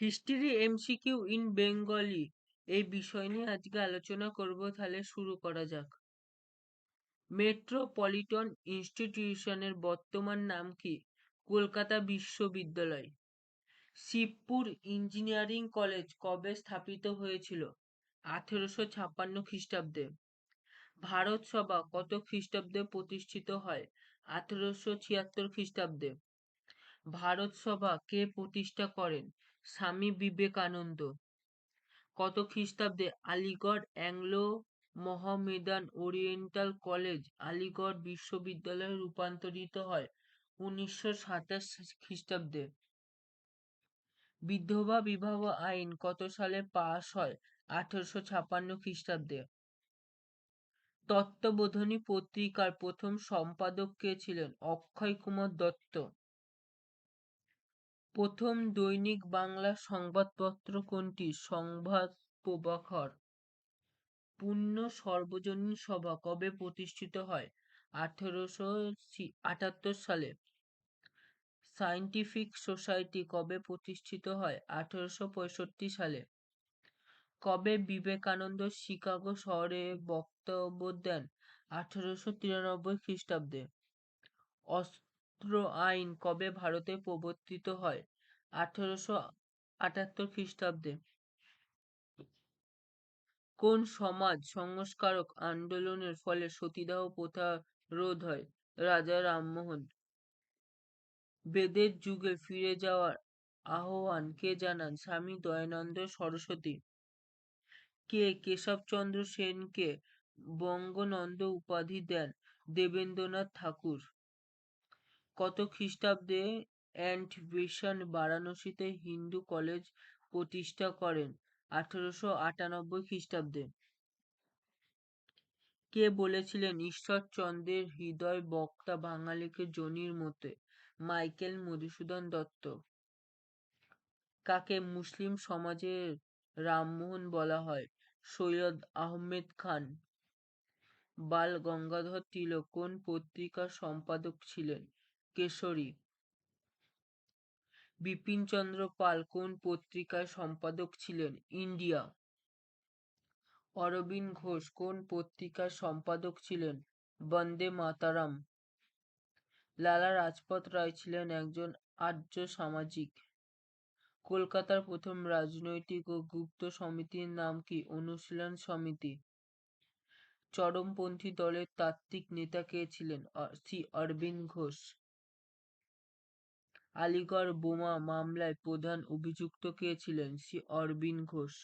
History MCQ in Bengali এই বিষয় নিয়ে আজকে আলোচনা করব, তাহলে শুরু করা যাক। মেট্রোপলিটন ইনস্টিটিউশনের বর্তমান নাম কি? কলকাতা বিশ্ববিদ্যালয়। শিবপুর ইঞ্জিনিয়ারিং কলেজ কবে স্থাপিত হয়েছিল? আঠেরোশো ছাপ্পান্ন খ্রিস্টাব্দে। ভারত সভা কত খ্রিস্টাব্দে প্রতিষ্ঠিত হয়? আঠেরোশো ছিয়াত্তর খ্রিস্টাব্দে। ভারত সভা কে প্রতিষ্ঠা করেন? স্বামী বিবেকানন্দ। কত খ্রিস্টাব্দে Aligarh Anglo Mohammedan Oriental College Aligarh বিশ্ববিদ্যালয়ে রূপান্তরিত হয় উনিশশো সাতাশ খ্রিস্টাব্দে। বিধবা বিবাহ আইন কত সালে পাশ হয়? আঠারোশো ছাপান্ন খ্রিস্টাব্দে। তত্ত্ববোধনী পত্রিকার প্রথম সম্পাদক কে ছিলেন? অক্ষয় কুমার দত্ত। প্রথম দৈনিক বাংলা সংবাদপত্র কোনটি? সংবাদ প্রভাকর পূর্ণ সর্বজনীন সভা কবে প্রতিষ্ঠিত হয়? আঠেরোশো আটাত্তর সালে। সায়েন্টিফিক সোসাইটি কবে প্রতিষ্ঠিত হয়? আঠেরোশো পঁয়ষট্টি সালে। কবে বিবেকানন্দ শিকাগো শহরে বক্তব্য দেন? আঠেরোশো তিরানব্বই খ্রিস্টাব্দে। অস্ত্র আইন কবে ভারতে প্রবর্তিত হয়? আঠেরোশো আটাত্তর খ্রিস্টাব্দে। কোন সমাজ সংস্কারক আন্দোলনের ফলে সতীদাহ প্রথা রোধ হয়? রাজা রামমোহন। বেদের যুগে ফিরে যাওয়ার আহ্বান কে জানান? স্বামী দয়ানন্দ সরস্বতী। কে কেশবচন্দ্র সেনকে বঙ্গনন্দ উপাধি দেন? দেবেন্দ্রনাথ ঠাকুর। কত খ্রিস্টাব্দে অ্যান্ট বেসান বারাণসীতে হিন্দু কলেজ প্রতিষ্ঠা করেন? আঠারোশো আটানব্বই খ্রিস্টাব্দে। কে বলেছিলেন ঈশ্বরচন্দ্রের হৃদয় বক্তা বাঙালিকে জনির মতে? মাইকেল মধুসূদন দত্ত। কাকে মুসলিম সমাজের রামমোহন বলা হয়? সৈয়দ আহমেদ খান। বাল গঙ্গাধর তিলক কোন পত্রিকার সম্পাদক ছিলেন? কেশরী। বিপিনচন্দ্র পাল কোন পত্রিকার সম্পাদক ছিলেন? ইন্ডিয়া। অরবিন্দ ঘোষ কোন পত্রিকার সম্পাদক ছিলেন? বন্দে মাতারাম। লালা রাজপথ রায় ছিলেন একজন আর্য সামাজিক। কলকাতার প্রথম রাজনৈতিক ও গুপ্ত সমিতির নাম কি? অনুশীলন সমিতি। চরমপন্থী দলের তাত্ত্বিক নেতা কে ছিলেন? শ্রী অরবিন্দ ঘোষ। আলিগড় বোমা মামলায় প্রধান অভিযুক্ত কে ছিলেন? শ্রী অরবিন্দ ঘোষ।